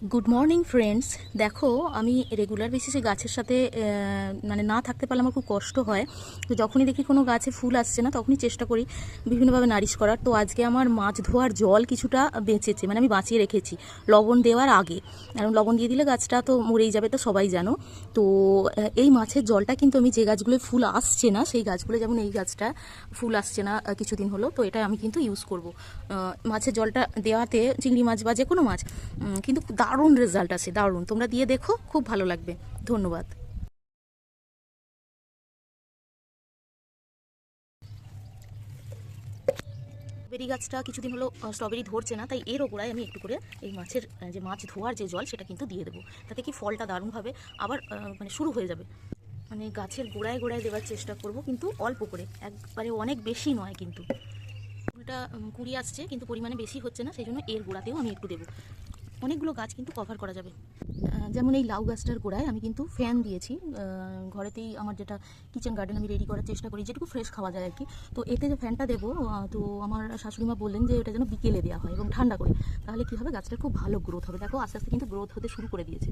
Good morning friends দেখো, আমি regular বেসিসে গাছের সাথে মানে না থাকতে পারলে আমার খুব কষ্ট হয়। তো যখনই দেখি কোনো গাছে ফুল আসছে না, তখনই চেষ্টা করি বিভিন্নভাবে নারিশ করার। তো আজকে আমার মাছ ধোয়ার জল কিছুটা বেঁচেছে মানে আমি বাঁচিয়ে রেখেছি লবণ দেওয়ার আগে। কারণ লবণ দিয়ে দিলে গাছটা তো মরেই যাবে, তো সবাই জানো। তো এই মাছের জলটা কিন্তু আমি যে গাছগুলোয় ফুল আসছে না, সেই গাছগুলো যেমন এই গাছটা ফুল আসছে না কিছুদিন হলো, তো এটা আমি কিন্তু ইউজ করব। মাছের জলটা দেওয়াতে চিংড়ি মাছ বা যে কোনো মাছ কিন্তু দারুণ রেজাল্ট আছে, দারুণ। তোমরা দিয়ে দেখো, খুব ভালো লাগবে। ধন্যবাদ। স্ট্রবেরি গাছটা কিছুদিন হলো স্ট্রবেরি ধরছে না, তাই এর ওপরায় আমি একটু করে এই মাছের যে মাছ ধোয়ার যে জল, সেটা কিন্তু দিয়ে দেবো। তাতে কি ফলটা দারুণভাবে আবার মানে শুরু হয়ে যাবে। মানে গাছের গোড়ায় গোড়ায় দেওয়ার চেষ্টা করব, কিন্তু অল্প করে, একবারে অনেক বেশি নয় কিন্তু। ফুলটা কুড়ি আসছে, কিন্তু পরিমাণে বেশি হচ্ছে না, সেই জন্য এর গোড়াতেও আমি একটু দেবো। অনেকগুলো গাছ কিন্তু কভার করা যাবে। যেমন এই লাউ গাছটার গোড়ায় আমি কিন্তু ফ্যান দিয়েছি। ঘরেতেই আমার যেটা কিচেন গার্ডেন আমি রেডি করার চেষ্টা করি, যেটুকু ফ্রেশ খাওয়া যায় আর কি তো এতে যে ফ্যানটা দেবো তো আমার শাশুড়িমা বললেন যে এটা যেন বিকেলে দেওয়া হয় এবং ঠান্ডা করে। তাহলে কী হবে? গাছটার খুব ভালো গ্রোথ হবে। দেখো আস্তে আস্তে কিন্তু গ্রোথ হতে শুরু করে দিয়েছে।